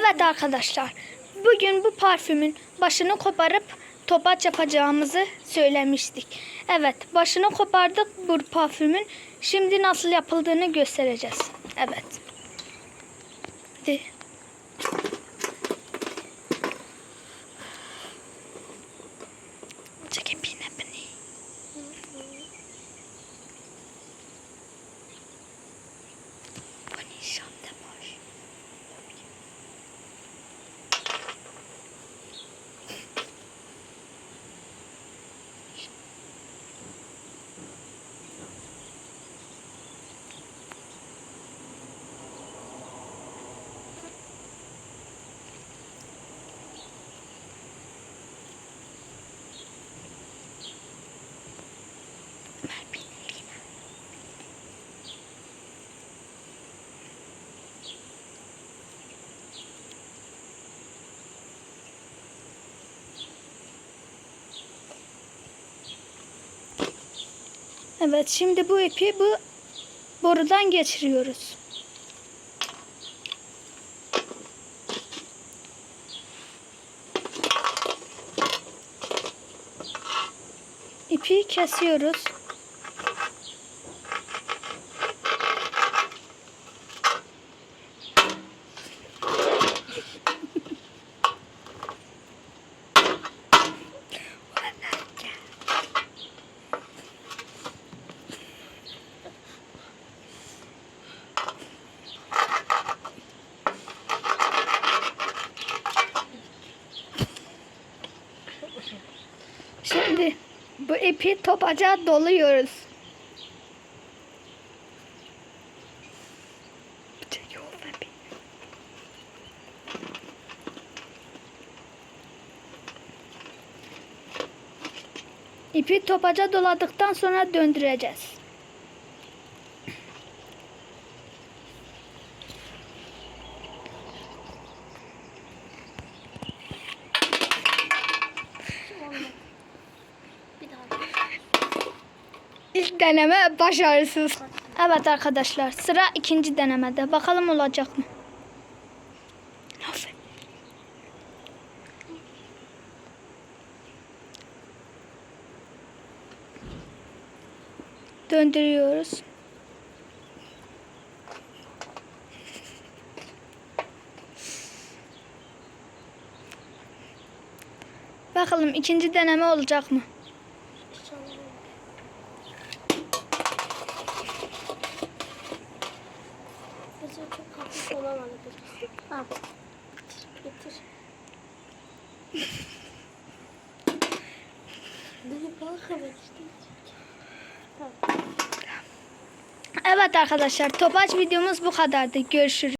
Evet arkadaşlar. Bugün bu parfümün başını koparıp topaç yapacağımızı söylemiştik. Evet, başını kopardık bu parfümün. Şimdi nasıl yapıldığını göstereceğiz. Evet. Hadi. Evet şimdi bu ipi bu borudan geçiriyoruz. İpi kesiyoruz. Şimdi bu ipi topaca doluyoruz. İpi topaca doladıktan sonra döndüreceğiz. Deneme başarısız. Evet arkadaşlar sıra ikinci denemede. Bakalım olacak mı? Aferin. Döndürüyoruz. Bakalım ikinci deneme olacak mı? Evet arkadaşlar Topaç videomuz bu kadardı. Görüşürüz.